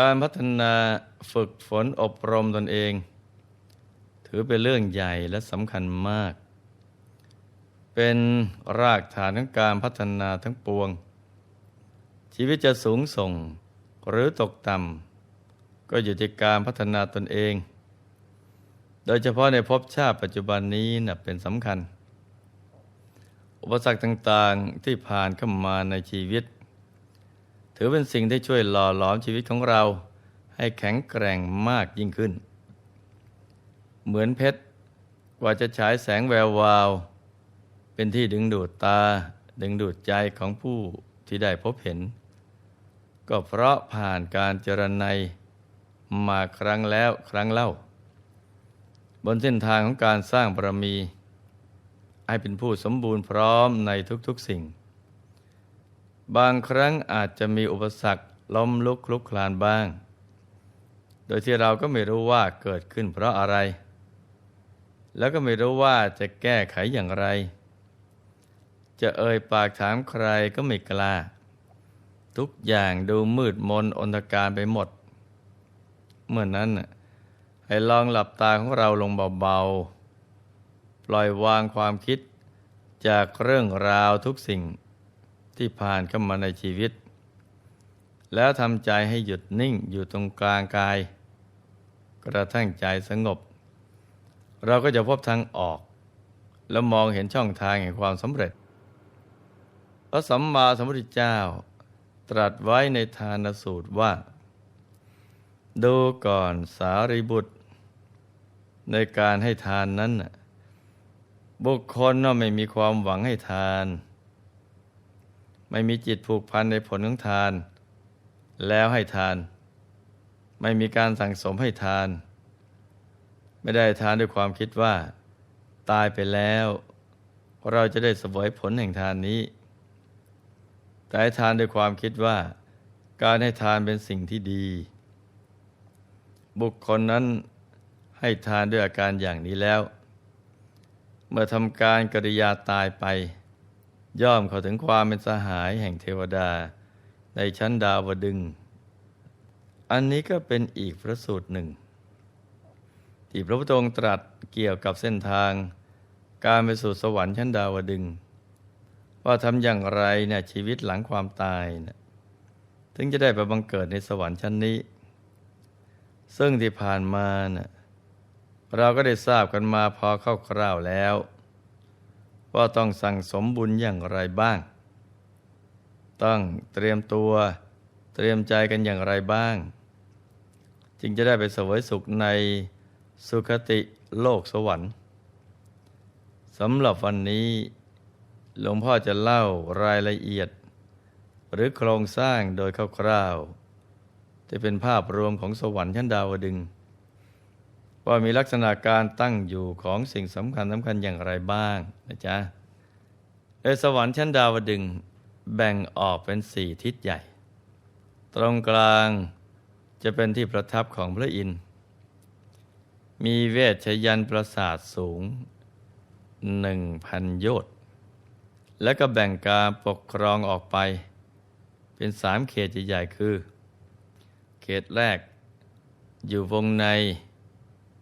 การพัฒนาฝึกฝนอบรมตนเอง ถือเป็นเรื่องใหญ่และสำคัญมาก เป็นรากฐานของการพัฒนาทั้งปวง ชีวิตจะสูงส่งหรือตกต่ำก็อยู่ที่การพัฒนาตนเอง โดยเฉพาะในภพชาติปัจจุบันนี้นะเป็นสำคัญ อุปสรรคต่างๆที่ผ่านเข้ามาในชีวิต ถือเป็นสิ่งที่ช่วยหล่อหลอมชีวิตของเรา ให้แข็งแกร่งมากยิ่งขึ้น เหมือนเพชรกว่าจะฉายแสงแวววาว เป็นที่ดึงดูดตา ดึงดูดใจของผู้ที่ได้พบเห็น ก็เพราะผ่านการเจรไนยมาครั้งแล้วครั้งเล่า บนเส้นทางของการสร้างบารมี ให้เป็นผู้สมบูรณ์พร้อมในทุกๆสิ่ง บางครั้งอาจจะมีอุปสรรคล้มลุกคลุกคลานบ้าง โดยที่เราก็ไม่รู้ว่าเกิดขึ้นเพราะอะไร แล้วก็ไม่รู้ว่าจะแก้ไขอย่างไร จะเอ่ยปากถามใครก็ไม่กล้า ทุกอย่างดูมืดมนอนตการไปหมด เมื่อนนั้นให้ลองหลับตาของเราลงเบาๆ ปล่อยวางความคิดจากเรื่องราวทุกสิ่ง ที่ผ่านเข้ามาในชีวิต แล้วทำใจให้หยุดนิ่งอยู่ตรงกลางกาย กระทั่งใจสงบ เราก็จะพบทางออก แล้วมองเห็นช่องทางแห่งความสำเร็จ พระสัมมาสัมพุทธเจ้า ตรัสไว้ในทานสูตรว่า ดูก่อนสารีบุตร ในการให้ทานนั้น บุคคลน่ไม่มีความหวังให้ทาน ไม่มีจิตผูกพันในผลของทาน แล้วให้ทาน ไม่มีการสั่งสมให้ทาน ไม่ได้ทานด้วยความคิดว่า ตายไปแล้ว เราจะได้สวยผลแห่งทานนี้ แต่ให้ทานด้วยความคิดว่า การให้ทานเป็นสิ่งที่ดี บุคคลนั้นให้ทานด้วยอาการอย่างนี้แล้ว เมื่อทำการกริยาตายไป ย่อมเข้าถึงความเป็นสหายแห่งเทวดา ในชั้นดาวดึง อันนี้ก็เป็นอีกพระสูตรหนึ่ง ที่พระพุทธองค์ตรัสเกี่ยวกับเส้นทาง การไปสู่สวรรค์ชั้นดาวดึง ว่าทำอย่างไรเนี่ยชีวิตหลังความตายเนี่ยถึงจะได้ไปบังเกิดในสวรรค์ชั้นนี้ ซึ่งที่ผ่านมาเน่ะเราก็ได้ทราบกันมาพอเข้าคร่าวแล้ว ว่าต้องสั่งสมบุญอย่างไรบ้าง ต้องเตรียมตัวเตรียมใจกันอย่างไรบ้าง จึงจะได้ไปเสวยสุขในสุคติโลกสวรรค์สำหรับวันนี้หลวงพ่อจะเล่ารายละเอียด หรือโครงสร้างโดยคร่าวๆที่เป็นภาพรวมของสวรรค์ชั้นดาวดึงส์ ว่ามีลักษณะการตั้งอยู่ของสิ่งสำคัญสำคัญอย่างไรบ้างนะจ๊ะโดยสวรรค์ชั้นดาวดึงแบ่งออกเป็นสี่ทิศใหญ่ ตรงกลางจะเป็นที่ประทับของพระอินทร์มีเวชยันประสาทสูงหนึ่งพันโยชน์และก็แบ่งการปกครองออกไป เป็นสามเขตใหญ่ๆคือ เขตแรกอยู่วงใน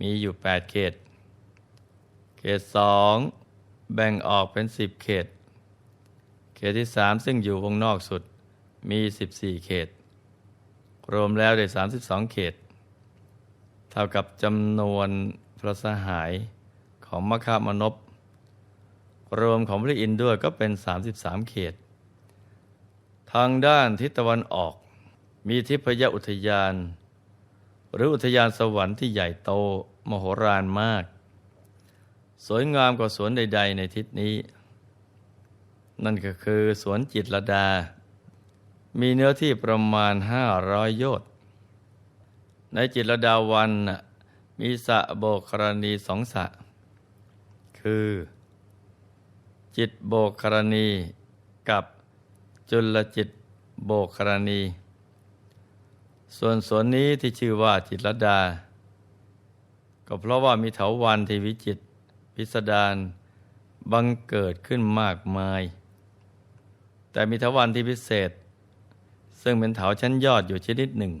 มีอยู่ 8 เขต เขตสองแบ่งออกเป็น 10 เขต เขตที่สามซึ่งอยู่วงนอกสุดมี 14 เขต รวมแล้วได้ 32 เขต เท่ากับจำนวนพระสหายของมคามนพรวมของพระอินทร์ด้วยก็เป็น 33 เขต ทางด้านทิศตะวันออก มีทิพยอุทยาน หรืออุทยานสวรรค์ที่ใหญ่โตมโหฬารมาก สวยงามกว่าสวนใด ๆ ในทิศนี้ นั่นก็คือสวนจิตรดา มีเนื้อที่ประมาณ 500 โยชน์ในจิตรดาวันมีสะโบกครณีสองสะ คือ จิตโบกครณีกับจุลจิตโบกครณี ส่วนสวนนี้ที่ชื่อว่าจิตรดา ก็เพราะว่ามีเถาวันที่วิจิตพิสดารบังเกิดขึ้นมากมาย แต่มีเถาวันที่พิเศษ ซึ่งเป็นเถาชั้นยอดอยู่ชนิดหนึ่ง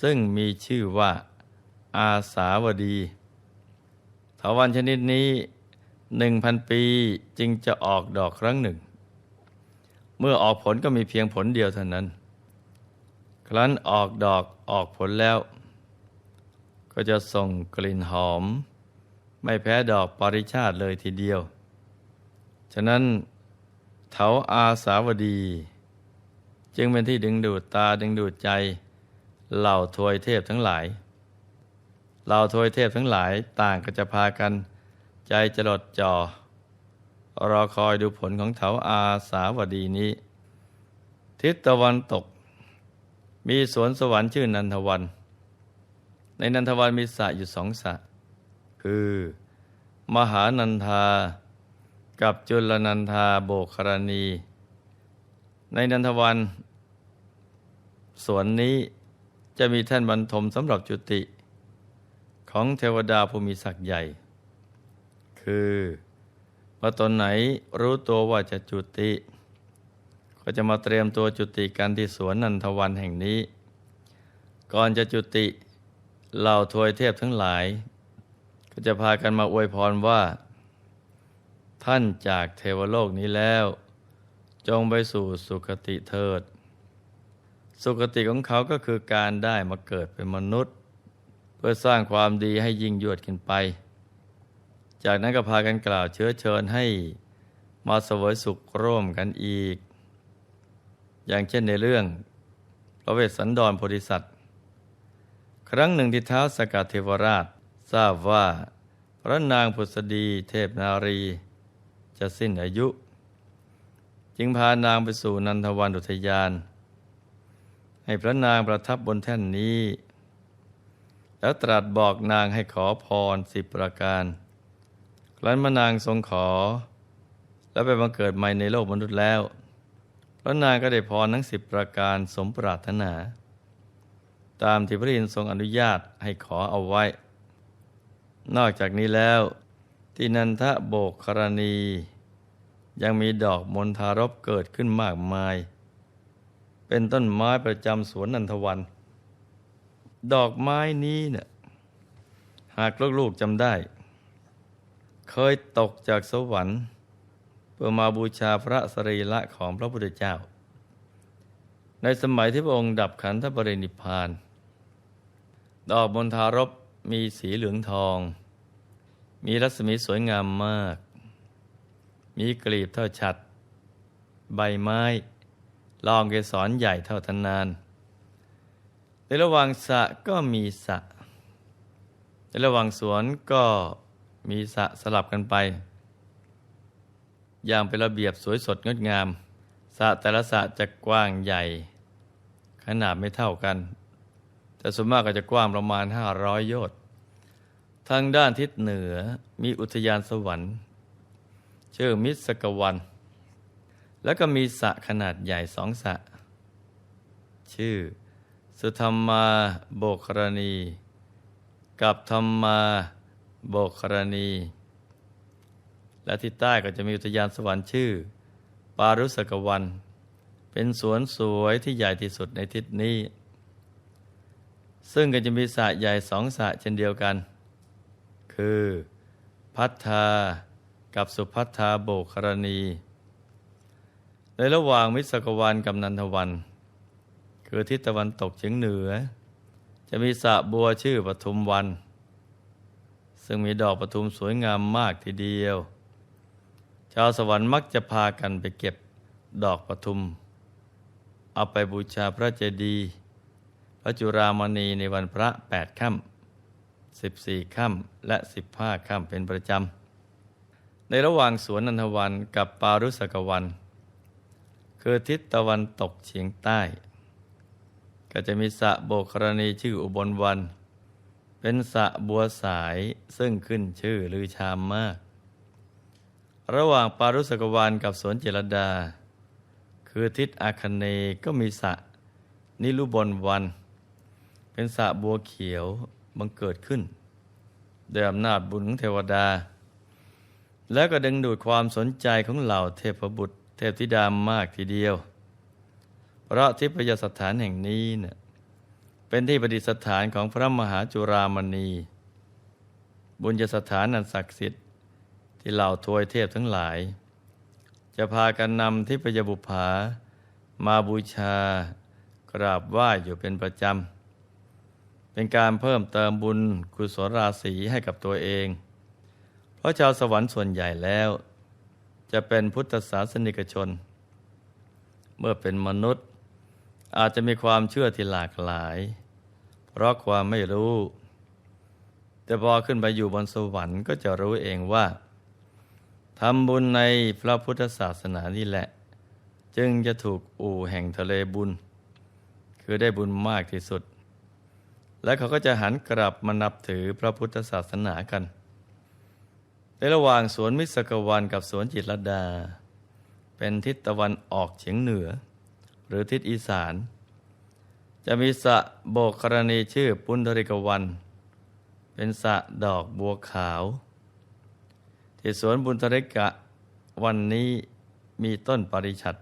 ซึ่งมีชื่อว่าอาสาวดีเถาวันชนิดนี้หนึ่งพันปีจึงจะออกดอกครั้งหนึ่ง เมื่อออกผลก็มีเพียงผลเดียวเท่านั้น ครั้นออกดอกออกผลแล้ว ก็จะส่งกลิ่นหอม ไม่แพ้ดอกปริชาติเลยทีเดียว ฉะนั้นเถาอาสาวดี จึงเป็นที่ดึงดูดตาดึงดูดใจ เหล่าทวยเทพทั้งหลาย เหล่าทวยเทพทั้งหลายต่างก็จะพากัน ใจจดจ่อรอคอยดูผลของเถาอาสาวดีนี้ ทิศตะวันตก มีสวนสวรรค์ชื่อนันทวัน ในนันทวันมีสระอยู่สองสระคือ มหานันทา กับจุลนันทาโบกครณี ในนันทวัน สวนนี้จะมีท่านบรรทมสำหรับจุติ ของเทวดาผู้มีศักย์ใหญ่ คือเมื่อตนไหนรู้ตัวว่าจะจุติ ก็จะมาเตรียมตัวจุติกันที่สวนนันทวันแห่งนี้ ก่อนจะจุติเหล่าทวยเทพทั้งหลาย ก็จะพากันมาอวยพรว่า ท่านจากเทวโลกนี้แล้ว จงไปสู่สุคติเถิด สุคติของเขาก็คือการได้มาเกิดเป็นมนุษย์ เพื่อสร้างความดีให้ยิ่งยวดขึ้นไป จากนั้นก็พากันกล่าวเชื้อเชิญให้มาเสวยสุขร่วมกันอีก อย่างเช่นในเรื่องพระเวสสันดรโพธิสัตว์ ครั้งหนึ่งที่เท้าสกัดเทวราชทราบว่าพระนางพุษดีเทพนารี จะสิ้นอายุ จึงพานางไปสู่นันทวันอุทยาน ให้พระนางประทับบนแท่นนี้ แล้วตรัสบอกนางให้ขอพรสิบประการ ครั้นมานางทรงขอ แล้วไปบังเกิดใหม่ในโลกมนุษย์แล้ว พระนางก็ได้พรทั้งสิบประการสมปรารถนา ตามที่พระอินทร์ทรงอนุญาตให้ขอเอาไว้ นอกจากนี้แล้วที่นันทะโบกครณี ยังมีดอกมณฑารบเกิดขึ้นมากมาย เป็นต้นไม้ประจำสวนนันทวัน ดอกไม้นี้เนี่ยหากลูกๆจำได้ เคยตกจากสวรรค์ เพื่อมาบูชาพระสรีระของพระพุทธเจ้า ในสมัยที่พระองค์ดับขันธปรินิพาน ดอกมณฑารบมีสีเหลืองทอง มีรัศมีสวยงามมาก มีกลีบเท่าฉัด ใบไม้ลองเกสรใหญ่เท่าทนาน ในระหว่างสระก็มีสระในระหว่างสวนก็มีสระสลับกันไป อย่างเป็นระเบียบสวยสดงดงามสระแต่ละสระจะกว้างใหญ่ ขนาดไม่เท่ากัน แต่ส่วนมากก็จะกว้างประมาณ 500 โยชน์ทางด้านทิศเหนือมีอุทยานสวรรค์ ชื่อมิสกวัน แล้วก็มีสระขนาดใหญ่สองสระชื่อ สุธรรมาโบกรณี กับธรรมาโบกรณี และที่ใต้ก็จะมีอุทยานสวรรค์ชื่อ ปารุสกวัน เป็นสวนสวยที่ใหญ่ที่สุดในทิศนี้ ซึ่งก็จะมีสระใหญ่สองสระเช่นเดียวกัน คือพัทธากับสุพัทธาโบกรณี ในระหว่างมิสกวันกับนันทวัน คือทิศตะวันตกเฉียงเหนือ จะมีสระบัวชื่อปทุมวัน ซึ่งมีดอกปทุมสวยงามมากทีเดียว ชาวสวรรค์มักจะพากันไปเก็บดอกปทุม เอาไปบูชาพระเจดีย์พระจุรามณีในวันพระแปดค่ำสิบสี่ค่ำและสิบห้าค่ำเป็นประจำ ในระหว่างสวนนันทวันกับปารุสกวัน คือทิศตะวันตกเฉียงใต้ ก็จะมีสระโบกรณีชื่ออุบลวัน เป็นสระบัวสายซึ่งขึ้นชื่อลือชามมาก ระหว่างปารุสกวันกับสวนเจรดา คือทิศอาคเนก็มีสระนิรุบลวัน เป็นสระบัวเขียวบังเกิดขึ้นโดยอำนาจบุญของเทวดา แล้วก็ดึงดูดความสนใจของเหล่าเทพบุตร เทพธิดามากทีเดียว เพราะทิพยสถานแห่งนี้เนี่ยเป็นที่ประดิษฐานของพระมหาจุรามณี บุญญสถานอันศักดิ์สิทธิ์ ที่เหล่าทวยเทพทั้งหลาย จะพากันนำทิพยบุภามาบูชากราบไหว้อยู่เป็นประจำ เป็นการเพิ่มเติมบุญกุศลราศีให้กับตัวเอง เพราะชาวสวรรค์ส่วนใหญ่แล้ว จะเป็นพุทธศาสนิกชน เมื่อเป็นมนุษย์ อาจจะมีความเชื่อที่หลากหลาย เพราะความไม่รู้ แต่พอขึ้นไปอยู่บนสวรรค์ก็จะรู้เองว่าำบุญในพระพุทธศาสนานี่แหละ จึงจะถูกอู่แห่งทะเลบุญ คือได้บุญมากที่สุด และเขาก็จะหันกลับมานับถือพระพุทธศาสนากัน ในระหว่างสวนมิสกวันกับสวนจิตรดา เป็นทิศตะวันออกเฉียงเหนือ หรือทิศอีสาน จะมีสระโบกกรณีชื่อปุณธริกวัน เป็นสระดอกบัวขาว ที่สวนบุญธริกะวันนี้มีต้นปริชัด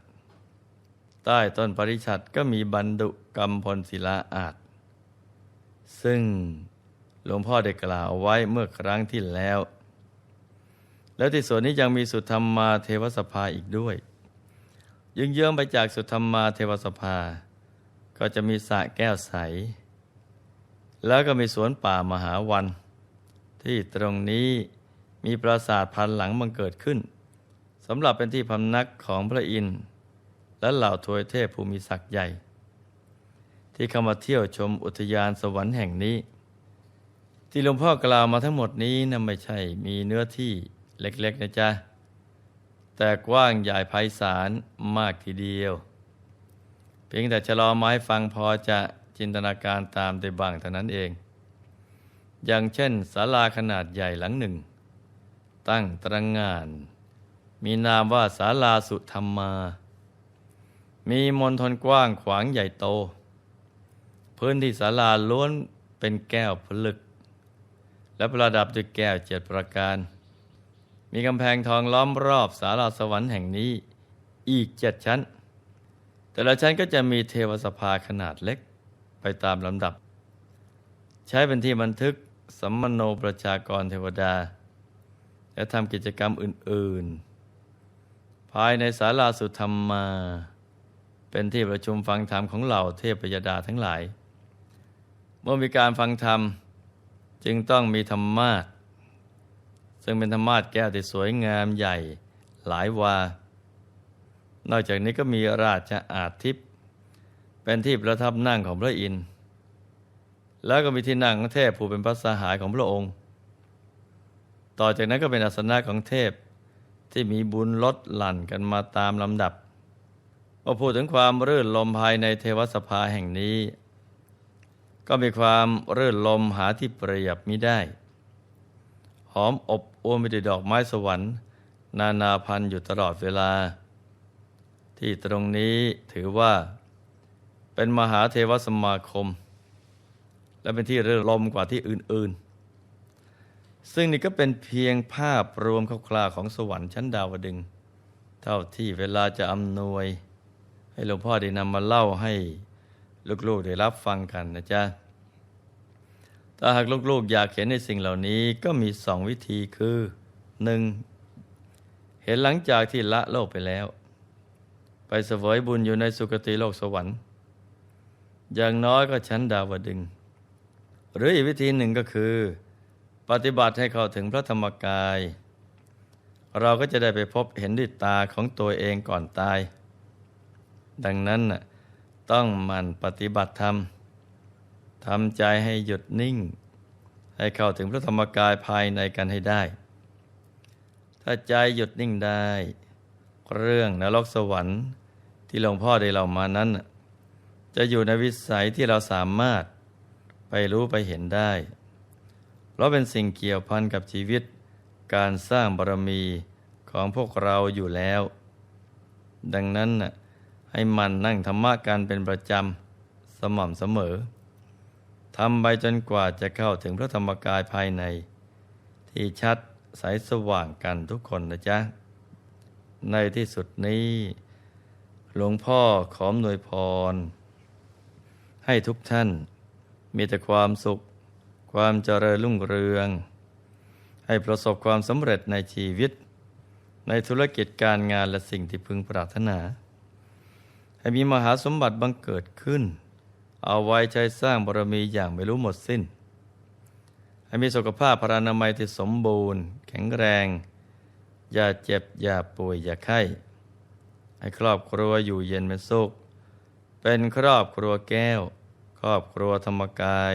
ใต้ต้นปริชัดก็มีบรรดุกรรมพลศิลาอาจ ซึ่งหลวงพ่อได้กล่าวไว้เมื่อครั้งที่แล้ว แล้วที่สวนนี้ยังมีสุธรรมาเทวสภาอีกด้วยยึงเยื้องไปจากสุธรรมาเทวสภา ก็จะมีสระแก้วใส แล้วก็มีสวนป่ามหาวัน ที่ตรงนี้ มีปราสาทพันหลังบังเกิดขึ้นสำหรับเป็นที่พำนักของพระอินทร์และเหล่าทวยเทพภูมิศักดิ์ใหญ่ ที่เข้ามาเที่ยวชมอุทยานสวรรค์แห่งนี้ ที่หลวงพ่อกล่าวมาทั้งหมดนี้นะไม่ใช่มีเนื้อที่เล็ก ๆ นะจ๊ะ แต่กว้างใหญ่ไพศาลมากทีเดียว เพียงแต่จะรอไม้ฟังพอจะจินตนาการตามได้บ้างเท่านั้นเอง อย่างเช่นศาลาขนาดใหญ่หลังหนึ่ง ตั้งตรงงาน มีนามว่าศาลาสุธรรมมา มีมณฑลกว้างขวางใหญ่โต พื้นที่ศาลาล้วนเป็นแก้วผลึก และประดับด้วยแก้วเจ็ดประการ มีกำแพงทองล้อมรอบศาลาสวรรค์แห่งนี้อีกเจ็ดชั้น แต่ละชั้นก็จะมีเทวสภาขนาดเล็กไปตามลำดับ ใช้เป็นที่บันทึกสัมมโนประชากรเทวดา และทำกิจกรรมอื่น ๆ ภายในศาลาสุธรรมมา เป็นที่ประชุมฟังธรรมของเหล่าเทพยดาทั้งหลาย เมื่อมีการฟังธรรมจึงต้องมีธรรมาสซึ่งเป็นธรรมาสแก้วที่สวยงามใหญ่หลายวา นอกจากนี้ก็มีราชอาทิตย์เป็นที่ประทับนั่งของพระอินทร์ แล้วก็มีที่นั่งของเทพผู้เป็นพระสหายของพระองค์ ต่อจากนั้นก็เป็นอาสนะของเทพที่มีบุญลดหลั่นกันมาตามลำดับพอพูดถึงความรื่นลมภายในเทวสภาแห่งนี้ ก็มีความรื่นลมหาที่เปรียบมิได้ หอมอบอวลไปด้วยดอกไม้สวรรค์ นานาพันธุ์อยู่ตลอดเวลา ที่ตรงนี้ถือว่า เป็นมหาเทวสมาคม และเป็นที่รื่นลมกว่าที่อื่น ๆ ซึ่งนี่ก็เป็นเพียงภาพรวมคร่าวๆของสวรรค์ชั้นดาวดึง เท่าที่เวลาจะอำนวย ให้หลวงพ่อได้นำมาเล่าให้ลูกๆได้รับฟังกันนะจ๊ะถ้าหากลูกๆอยากเห็นในสิ่งเหล่านี้ก็มีสองวิธีคือหนึ่งเห็นหลังจากที่ละโลกไปแล้ว ไปเสวยบุญอยู่ในสุคติโลกสวรรค์ อย่างน้อยก็ชั้นดาวดึง หรืออีกวิธีหนึ่งก็คือ ปฏิบัติให้เข้าถึงพระธรรมกาย เราก็จะได้ไปพบเห็นด้วยตาของตัวเองก่อนตาย ดังนั้นต้องมันปฏิบัติธรรมทำใจให้หยุดนิ่ง ให้เข้าถึงพระธรรมกายภายในกันให้ได้ ถ้าใจหยุดนิ่งได้ เรื่องนรกสวรรค์ที่หลวงพ่อได้เล่ามานั้น จะอยู่ในวิสัยที่เราสามารถไปรู้ไปเห็นได้ ราะเป็นสิ่งเกี่ยวพันกับชีวิต การสร้างบารมีของพวกเราอยู่แล้ว ดังนั้นให้มันนั่งธรรมะกันเป็นประจำ สม่ำเสมอทำไปจนกว่าจะเข้าถึงพระธรรมกายภายใน ที่ชัดใสสว่างกันทุกคนนะจ๊ะ ในที่สุดนี้ หลวงพ่อขอมนวยพร ให้ทุกท่านมีแต่ความสุข ความเจริญรุ่งเรือง ให้ประสบความสำเร็จในชีวิต ในธุรกิจการงานและสิ่งที่พึงปรารถนา ให้มีมหาสมบัติบังเกิดขึ้น เอาไว้ใช้สร้างบารมีอย่างไม่รู้หมดสิ้น ให้มีสุขภาพพรานามัยที่สมบูรณ์ แข็งแรง อย่าเจ็บ อย่าป่วย อย่าไข้ให้ครอบครัวอยู่เย็นเป็นสุข เป็นครอบครัวแก้ว ครอบครัวธรรมกาย